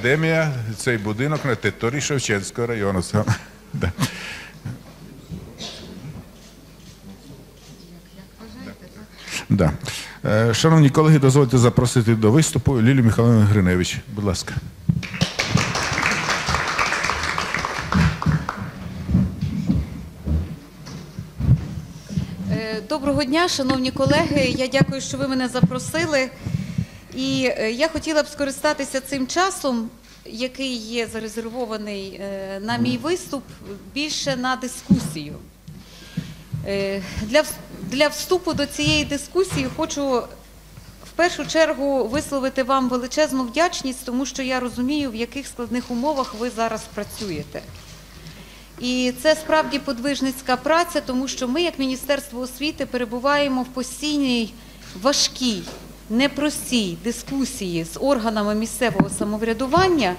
Академія, цей будинок на території Шевченського району. Да. Да. Е, Шановні колеги, дозвольте запросити до виступу Лілію Михайловну Гриневич. Будь ласка. Е, Доброго дня, шановні колеги. Я дякую, що ви мене запросили. І е, я хотіла б скористатися цим часом, який є зарезервований е, на мій виступ, більше на дискусію. Е, Для, для вступу до цієї дискусії хочу в першу чергу висловити вам величезну вдячність, тому що я розумію, в яких складних умовах ви зараз працюєте. І це справді подвижницька праця, тому що ми, як Міністерство освіти, перебуваємо в постійній важкій, непростій дискусії з органами місцевого самоврядування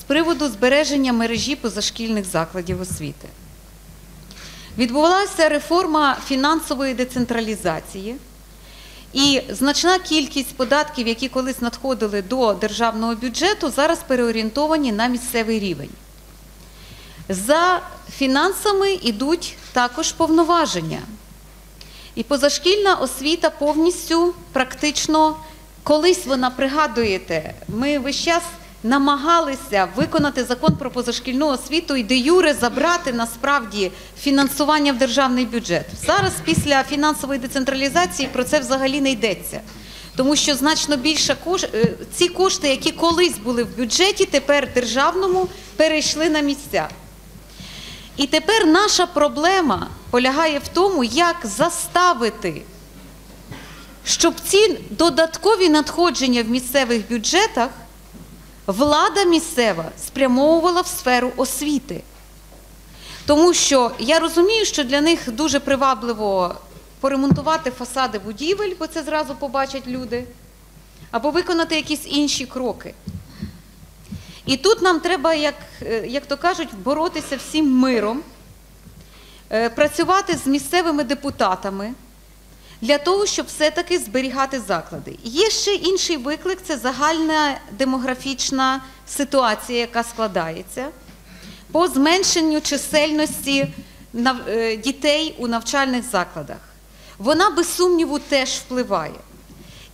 з приводу збереження мережі позашкільних закладів освіти. Відбувалася реформа фінансової децентралізації, і значна кількість податків, які колись надходили до державного бюджету, зараз переорієнтовані на місцевий рівень. За фінансами йдуть також повноваження. І позашкільна освіта повністю практично, колись вона пригадуєте, ми весь час намагалися виконати закон про позашкільну освіту і де юре забрати насправді фінансування в державний бюджет. Зараз, після фінансової децентралізації, про це взагалі не йдеться. Тому що значно більше кош... е, ці кошти, які колись були в бюджеті, тепер державному перейшли на місця. І тепер наша проблема полягає в тому, як заставити, щоб ці додаткові надходження в місцевих бюджетах влада місцева спрямовувала в сферу освіти. Тому що я розумію, що для них дуже привабливо поремонтувати фасади будівель, бо це зразу побачать люди, або виконати якісь інші кроки. І тут нам треба, як, е, як то кажуть, боротися всім миром, працювати з місцевими депутатами для того, щоб все-таки зберігати заклади. Є ще інший виклик це загальна демографічна ситуація, яка складається по зменшенню чисельності е, дітей у навчальних закладах. Вона без сумніву теж впливає.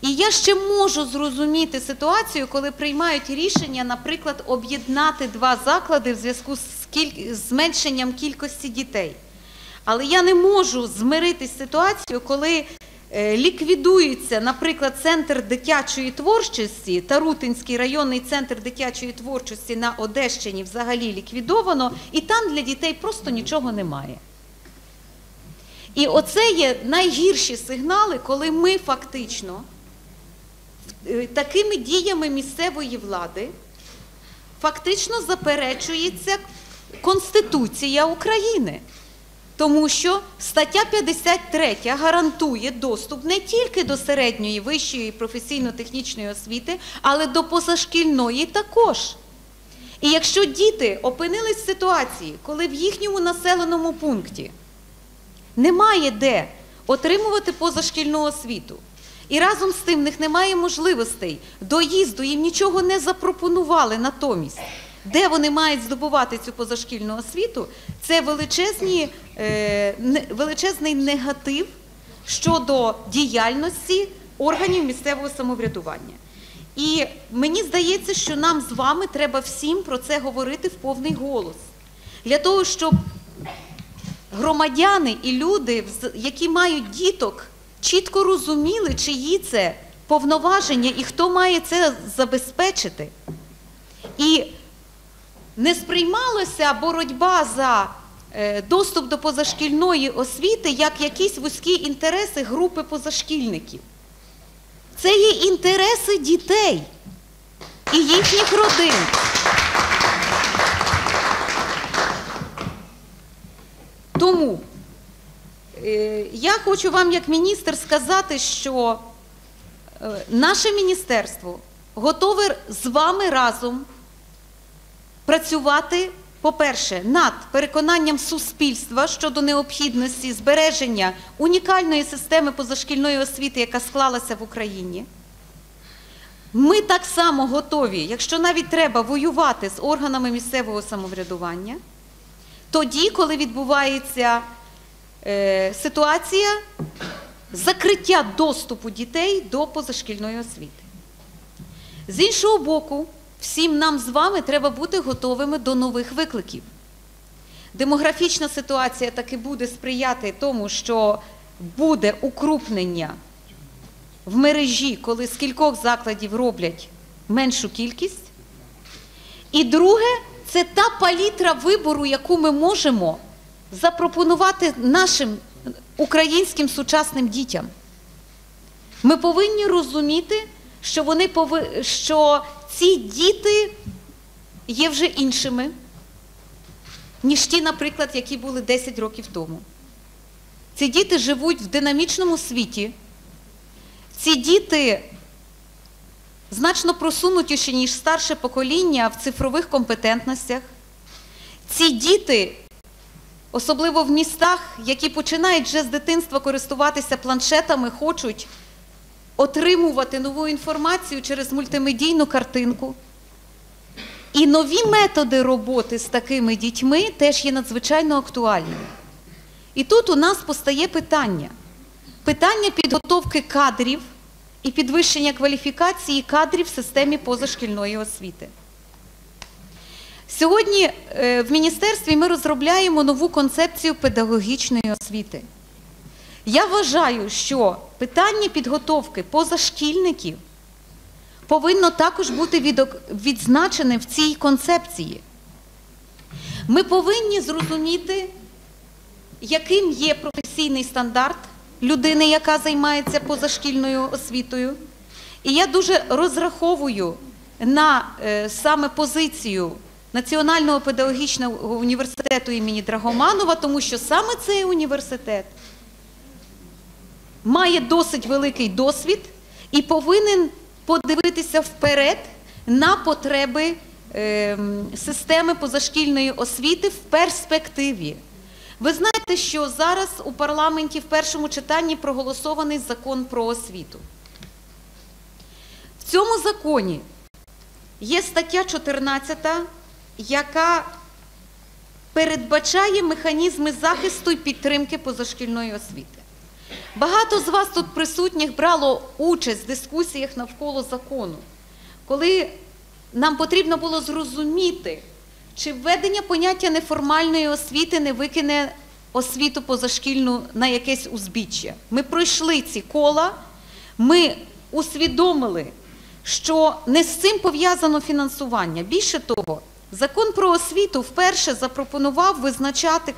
І я ще можу зрозуміти ситуацію, коли приймають рішення, наприклад, об'єднати два заклади в зв'язку з зменшенням кількості дітей. Але я не можу змиритись з ситуацією, коли е, ліквідується, наприклад, центр дитячої творчості, Тарутинський районний центр дитячої творчості на Одещині взагалі ліквідовано, і там для дітей просто нічого немає. І оце є найгірші сигнали, коли ми фактично е, такими діями місцевої влади фактично заперечується Конституція України. Тому що стаття 53 гарантує доступ не тільки до середньої, вищої професійно-технічної освіти, але до позашкільної також. І якщо діти опинились в ситуації, коли в їхньому населеному пункті немає де отримувати позашкільну освіту. І разом з тим в них немає можливостей доїзду, їм нічого не запропонували натомість. Де вони мають здобувати цю позашкільну освіту, це величезні, е, величезний негатив щодо діяльності органів місцевого самоврядування. І мені здається, що нам з вами треба всім про це говорити в повний голос. Для того, щоб громадяни і люди, які мають діток, чітко розуміли, чиї це повноваження і хто має це забезпечити. І не сприймалася боротьба за е, доступ до позашкільної освіти як якісь вузькі інтереси групи позашкільників. Це є інтереси дітей і їхніх родин. Тому е, я хочу вам, як міністр, сказати, що е, наше міністерство готове з вами разом працювати, по-перше, над переконанням суспільства щодо необхідності збереження унікальної системи позашкільної освіти, яка склалася в Україні. Ми так само готові, якщо навіть треба воювати з органами місцевого самоврядування, тоді, коли відбувається е, ситуація закриття доступу дітей до позашкільної освіти. З іншого боку, всім нам з вами треба бути готовими до нових викликів. Демографічна ситуація таки буде сприяти тому, що буде укрупнення в мережі, коли з кількох закладів роблять меншу кількість. І друге, це та палітра вибору, яку ми можемо запропонувати нашим українським сучасним дітям. Ми повинні розуміти, що, вони пови... що ці діти є вже іншими, ніж ті, наприклад, які були 10 років тому. Ці діти живуть в динамічному світі. Ці діти значно просунутіші, ніж старше покоління в цифрових компетентностях. Ці діти, особливо в містах, які починають вже з дитинства користуватися планшетами, хочуть отримувати нову інформацію через мультимедійну картинку. І нові методи роботи з такими дітьми теж є надзвичайно актуальними. І тут у нас постає питання: питання підготовки кадрів і підвищення кваліфікації кадрів в системі позашкільної освіти. Сьогодні е, в міністерстві ми розробляємо нову концепцію педагогічної освіти. Я вважаю, що питання підготовки позашкільників повинно також бути відзначене в цій концепції. Ми повинні зрозуміти, яким є професійний стандарт людини, яка займається позашкільною освітою. І я дуже розраховую на е, саме позицію Національного педагогічного університету імені Драгоманова, тому що саме цей університет має досить великий досвід і повинен подивитися вперед на потреби ем, системи позашкільної освіти в перспективі. Ви знаєте, що зараз у парламенті в першому читанні проголосований закон про освіту. В цьому законі є стаття 14, яка передбачає механізми захисту і підтримки позашкільної освіти. Багато з вас тут присутніх брало участь в дискусіях навколо закону, коли нам потрібно було зрозуміти, чи введення поняття неформальної освіти не викине освіту позашкільну на якесь узбіччя. Ми пройшли ці кола, ми усвідомили, що не з цим пов'язано фінансування. Більше того, закон про освіту вперше запропонував визначати,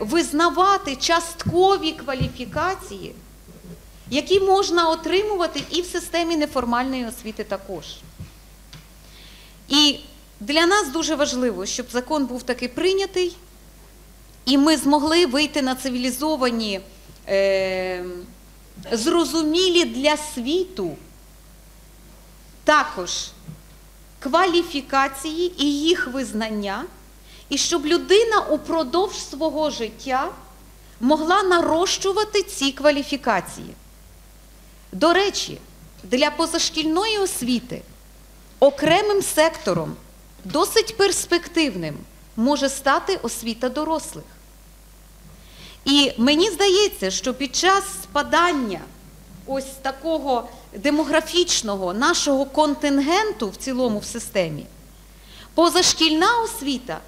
визнавати часткові кваліфікації, які можна отримувати і в системі неформальної освіти також. І для нас дуже важливо, щоб закон був таки прийнятий, і ми змогли вийти на цивілізовані, е, зрозумілі для світу також кваліфікації і їх визнання, і щоб людина упродовж свого життя могла нарощувати ці кваліфікації. До речі, для позашкільної освіти окремим сектором, досить перспективним, може стати освіта дорослих. І мені здається, що під час спадання ось такого демографічного нашого контингенту в цілому в системі, позашкільна освіта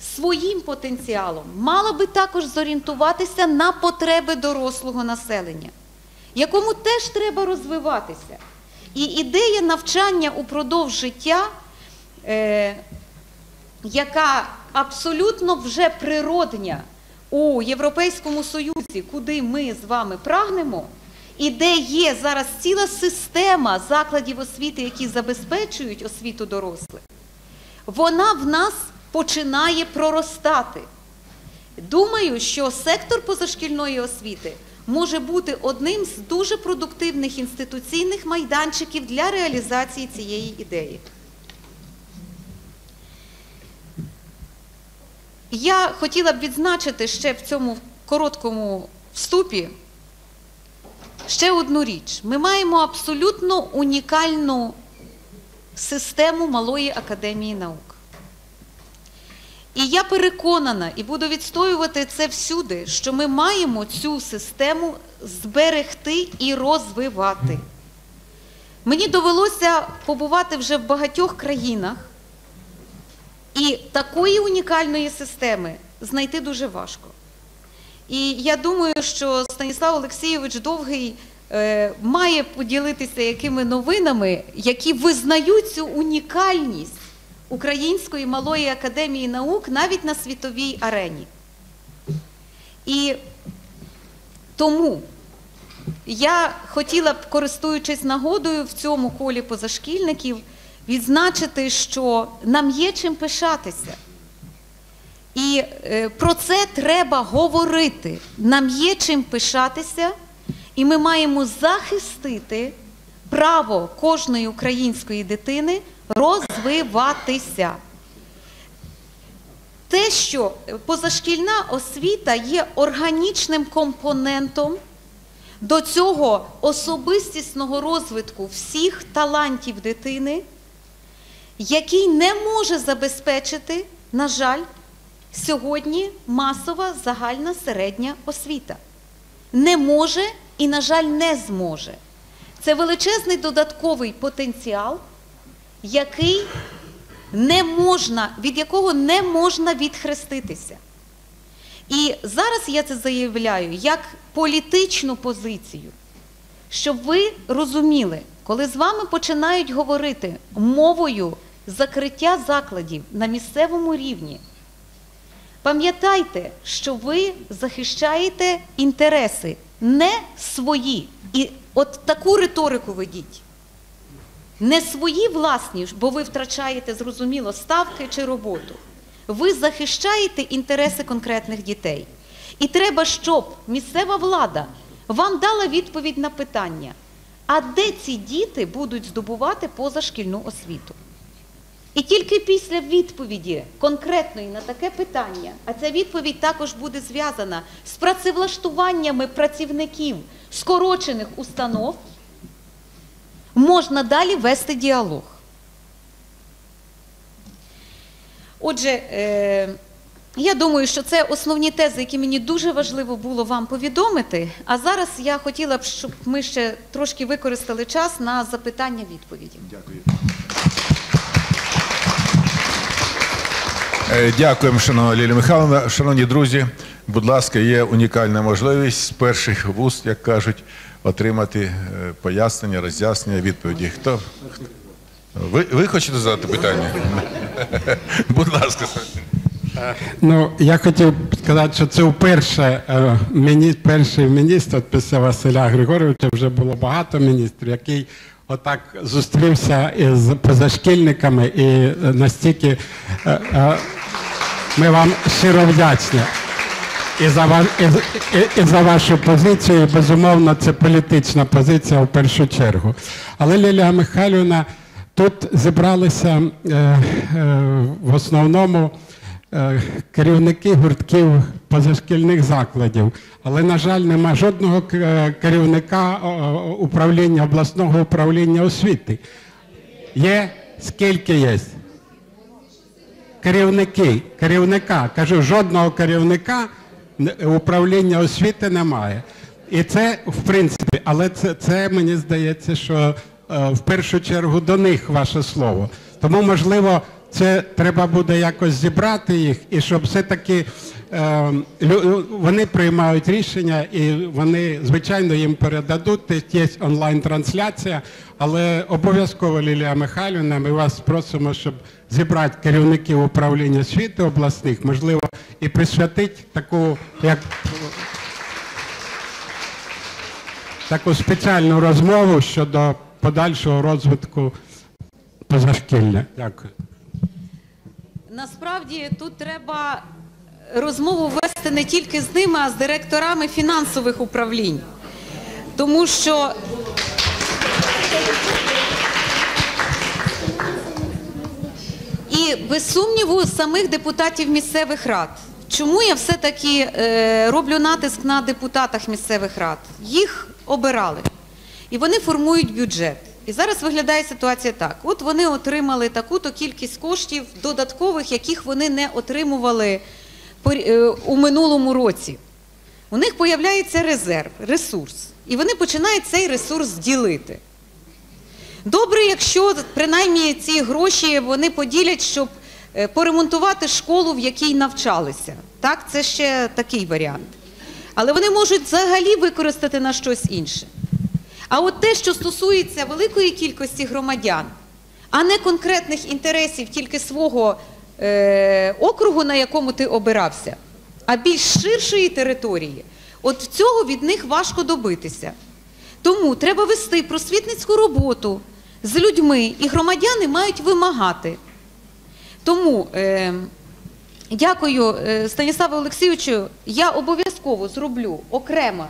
своїм потенціалом мала би також зорієнтуватися на потреби дорослого населення, якому теж треба розвиватися. І ідея навчання упродовж життя, е, яка абсолютно вже природня у Європейському Союзі, куди ми з вами прагнемо, і де є зараз ціла система закладів освіти, які забезпечують освіту дорослих, вона в нас починає проростати. Думаю, що сектор позашкільної освіти може бути одним з дуже продуктивних інституційних майданчиків для реалізації цієї ідеї. Я хотіла б відзначити ще в цьому короткому вступі ще одну річ. Ми маємо абсолютно унікальну систему Малої академії наук. І я переконана і буду відстоювати це всюди, що ми маємо цю систему зберегти і розвивати. Мені довелося побувати вже в багатьох країнах, і такої унікальної системи знайти дуже важко. І я думаю, що Станіслав Олексійович Довгий е, має поділитися якими новинами, які визнають цю унікальність Української малої академії наук навіть на світовій арені. І тому я хотіла б, користуючись нагодою в цьому колі позашкільників, відзначити, що нам є чим пишатися. І е, про це треба говорити. Нам є чим пишатися, і ми маємо захистити право кожної української дитини розвиватися. Те, що позашкільна освіта є органічним компонентом до цього особистісного розвитку всіх талантів дитини, який не може забезпечити, на жаль, сьогодні масова загальна середня освіта. Не може і, на жаль, не зможе. Це величезний додатковий потенціал, який не можна, від якого не можна відхреститися. І зараз я це заявляю як політичну позицію, щоб ви розуміли, коли з вами починають говорити мовою закриття закладів на місцевому рівні, пам'ятайте, що ви захищаєте інтереси не свої. І от таку риторику ведіть. Не свої власні, бо ви втрачаєте, зрозуміло, ставки чи роботу. Ви захищаєте інтереси конкретних дітей. І треба, щоб місцева влада вам дала відповідь на питання, а де ці діти будуть здобувати позашкільну освіту? І тільки після відповіді конкретної на таке питання, а ця відповідь також буде зв'язана з працевлаштуваннями працівників скорочених установ, можна далі вести діалог. Отже, е, я думаю, що це основні тези, які мені дуже важливо було вам повідомити. А зараз я хотіла б, щоб ми ще трошки використали час на запитання-відповіді. Дякую. Дякуємо, шановна Лілія Михайловна. Шановні друзі, будь ласка, є унікальна можливість з перших вуст, як кажуть, отримати е, пояснення, роз'яснення, відповіді. Хто? Ви, ви хочете задати питання? Будь ласка. Ну, я хотів сказати, що це вперше е, міні, перший міністр після Василя Григоровича вже було багато міністрів, який отак зустрівся із позашкільниками і е, настільки е, е, ми вам щиро вдячні. І за, і, і, і за вашу позицію, і, безумовно, це політична позиція в першу чергу. Але Лілія Михайлівна, тут зібралися е, е, в основному е, керівники гуртків позашкільних закладів. Але, на жаль, нема жодного е, керівника управління обласного управління освіти. Є скільки є? Керівники, керівника, кажу, жодного керівника управління освіти немає. І це, в принципі, але це, це мені здається, що е, в першу чергу до них ваше слово. Тому, можливо, це треба буде якось зібрати їх, і щоб все-таки е, лю- вони приймають рішення, і вони, звичайно, їм передадуть. Є онлайн-трансляція, але обов'язково, Лілія Михайлівна, ми вас просимо, щоб зібрати керівників управління освіти обласних, можливо, і присвятити таку, як таку спеціальну розмову щодо подальшого розвитку позашкілля. Дякую. Насправді тут треба розмову вести не тільки з ними, а з директорами фінансових управлінь. Тому що і без сумніву самих депутатів місцевих рад. Чому я все-таки е, роблю натиск на депутатах місцевих рад? Їх обирали. І вони формують бюджет. І зараз виглядає ситуація так: от вони отримали таку-то кількість коштів додаткових, яких вони не отримували у минулому році. У них появляється резерв, ресурс, і вони починають цей ресурс ділити. Добре, якщо принаймні ці гроші вони поділять, щоб е, поремонтувати школу, в якій навчалися. Так, це ще такий варіант. Але вони можуть взагалі використати на щось інше. А от те, що стосується великої кількості громадян, а не конкретних інтересів тільки свого е, округу, на якому ти обирався, а більш ширшої території, от цього від них важко добитися. Тому треба вести просвітницьку роботу з людьми, і громадяни мають вимагати. Тому е, дякую е, Станіславу Олексійовичу. Я обов'язково зроблю окремо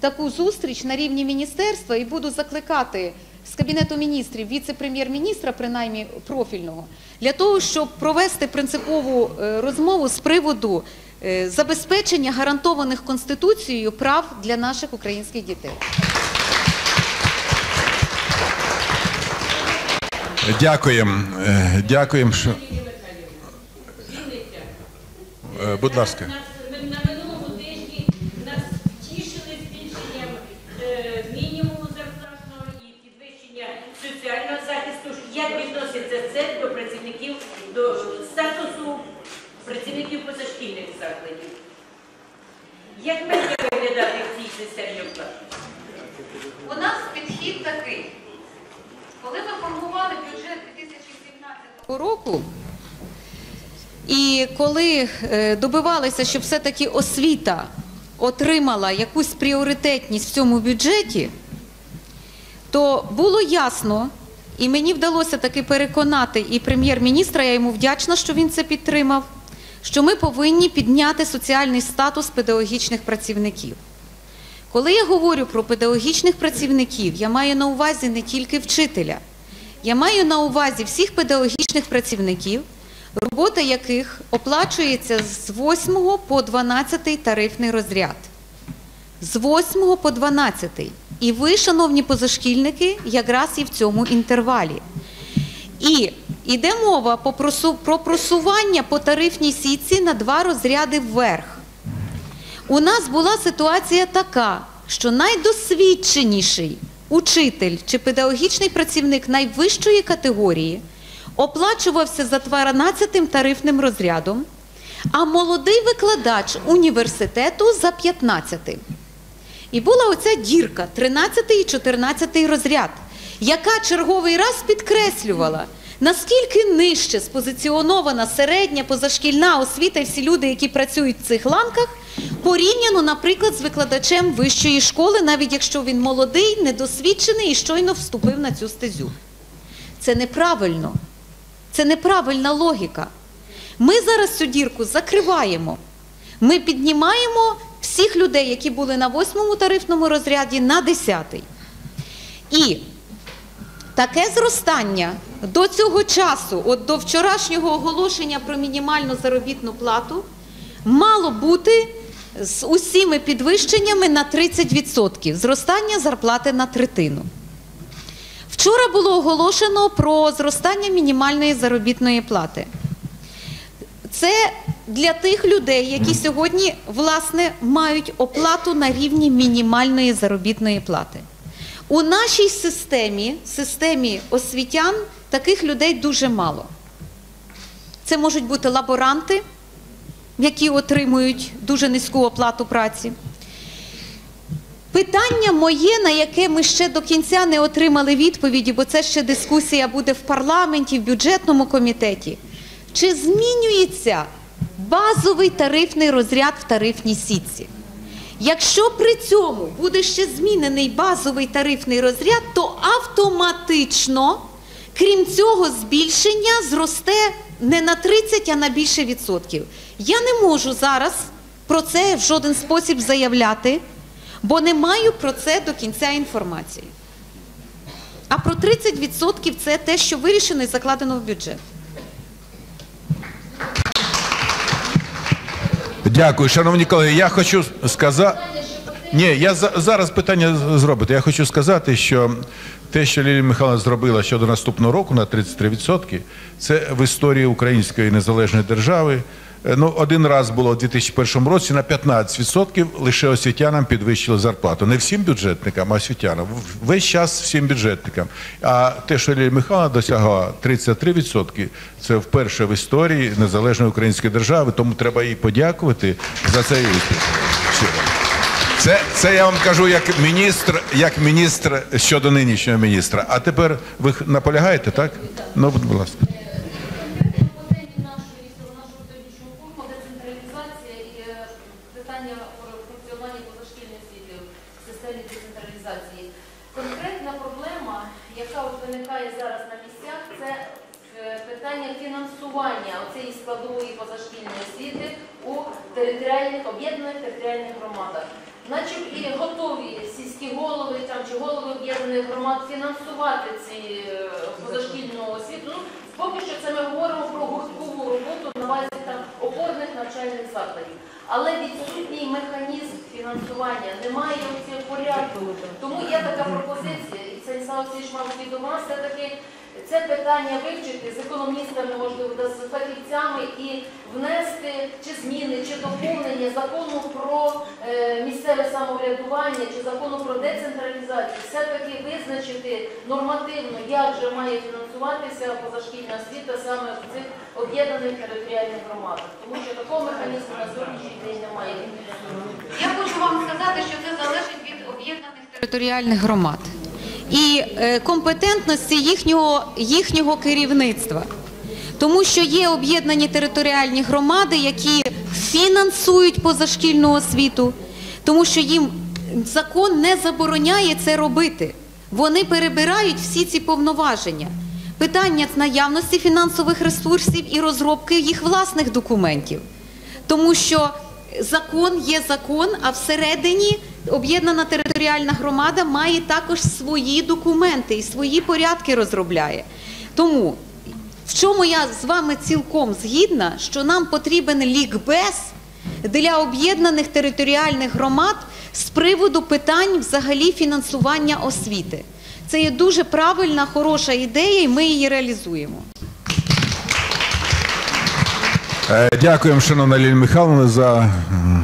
таку зустріч на рівні міністерства і буду закликати з Кабінету міністрів віце-прем'єр-міністра, принаймні профільного, для того, щоб провести принципову е, розмову з приводу е, забезпечення гарантованих Конституцією прав для наших українських дітей. Дякуємо. Е, Дякуємо, що. Будь ласка. Нас ми на минулому тижні нас тішили збільшенням е, мінімуму зарплатного і підвищення соціального захисту. Як відноситься це до працівників до статусу працівників позашкільних закладів? Як має виглядати в цій системі оплати? У нас підхід такий. Коли ми формували бюджет 2017 року, е, добивалися, щоб все-таки освіта отримала якусь пріоритетність в цьому бюджеті, то було ясно, і мені вдалося таки переконати і прем'єр-міністра, я йому вдячна, що він це підтримав, що ми повинні підняти соціальний статус педагогічних працівників. Коли я говорю про педагогічних працівників, я маю на увазі не тільки вчителя, я маю на увазі всіх педагогічних працівників, робота яких оплачується з 8 по 12 тарифний розряд. З 8 по 12. І ви, шановні позашкільники, якраз і в цьому інтервалі. І йде мова про просування по тарифній сітці на два розряди вверх. У нас була ситуація така, що найдосвідченіший учитель чи педагогічний працівник найвищої категорії оплачувався за 12 тарифним розрядом, а молодий викладач університету за 15. І була оця дірка 13 і 14 розряд, яка черговий раз підкреслювала, наскільки нижче спозиціонована середня позашкільна освіта і всі люди, які працюють в цих ланках, порівняно, наприклад, з викладачем вищої школи, навіть якщо він молодий, недосвідчений і щойно вступив на цю стезю. Це неправильно. Це неправильна логіка. Ми зараз цю дірку закриваємо. Ми піднімаємо всіх людей, які були на восьмому тарифному розряді, на десятий. І таке зростання до цього часу, от до вчорашнього оголошення про мінімальну заробітну плату, мало бути з усіми підвищеннями на 30%. Зростання зарплати на третину. Вчора було оголошено про зростання мінімальної заробітної плати. Це для тих людей, які сьогодні власне мають оплату на рівні мінімальної заробітної плати. У нашій системі, системі освітян, таких людей дуже мало. Це можуть бути лаборанти, які отримують дуже низьку оплату праці. Питання моє, на яке ми ще до кінця не отримали відповіді, бо це ще дискусія буде в парламенті, в бюджетному комітеті. Чи змінюється базовий тарифний розряд в тарифній сітці? Якщо при цьому буде ще змінений базовий тарифний розряд, то автоматично, крім цього, збільшення зросте не на 30, а на більше відсотків. Я не можу зараз про це в жоден спосіб заявляти, бо не маю про це до кінця інформації. А про 30% це те, що вирішено і закладено в бюджет. Дякую, шановні колеги. Я хочу сказати. Ні, я за- зараз питання зробити. Я хочу сказати, що те, що Лілія Михайловна зробила щодо наступного року на 33%, це в історії української незалежної держави. Е, Ну, один раз було у 2001 році на 15% лише освітянам підвищили зарплату. Не всім бюджетникам, а освітянам. Весь час всім бюджетникам. А те, що Лілія Михайловна досягла 33%, це вперше в історії незалежної української держави. Тому треба їй подякувати за цей успіх. Це, це я вам кажу як міністр, як міністр щодо нинішнього міністра. А тепер ви наполягаєте, так? Ну, будь ласка. Конкретно нашої нашого сьогоднішнього пункту децентралізація і е, питання про функціонування позашкільної освіти в системі децентралізації. Конкретна проблема, яка от виникає зараз на місцях, це е, питання фінансування цієї складової позашкільної освіти у територіальних об'єднаних територіальних громадах. Наче і готові сільські голови там чи голови об'єднаних громад фінансувати ці е, позашкільну освіту. Ну, поки що це ми говоримо про гурткову роботу на базі там опорних навчальних закладів. Але відсутній механізм фінансування, немає цього порядку. Тому є така пропозиція, і це Олексійович, мабуть, від вас все-таки це питання вивчити з економістами, можливо, з фахівцями і внести чи зміни, чи доповнення закону про е, місцеве самоврядування, чи закону про децентралізацію, все-таки визначити нормативно, як же має фінансуватися позашкільна освіта саме в цих об'єднаних територіальних громадах. Тому що такого механізму на сьогоднішній день немає. Я хочу вам сказати, що це залежить від об'єднаних територіальних громад і е, компетентності їхнього, їхнього керівництва. Тому що є об'єднані територіальні громади, які фінансують позашкільну освіту, тому що їм закон не забороняє це робити. Вони перебирають всі ці повноваження. Питання наявності фінансових ресурсів і розробки їх власних документів. Тому що закон є закон, а всередині об'єднана територіальна громада має також свої документи і свої порядки розробляє. Тому в чому я з вами цілком згідна, що нам потрібен лікбез для об'єднаних територіальних громад з приводу питань взагалі фінансування освіти. Це є дуже правильна, хороша ідея, і ми її реалізуємо. Е, Дякуємо, шановна Лілія Михайловна, за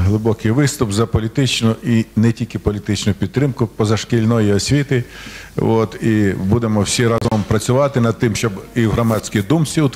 глибокий виступ, за політичну і не тільки політичну підтримку позашкільної освіти. От, і будемо всі разом працювати над тим, щоб і в громадській думці утворити.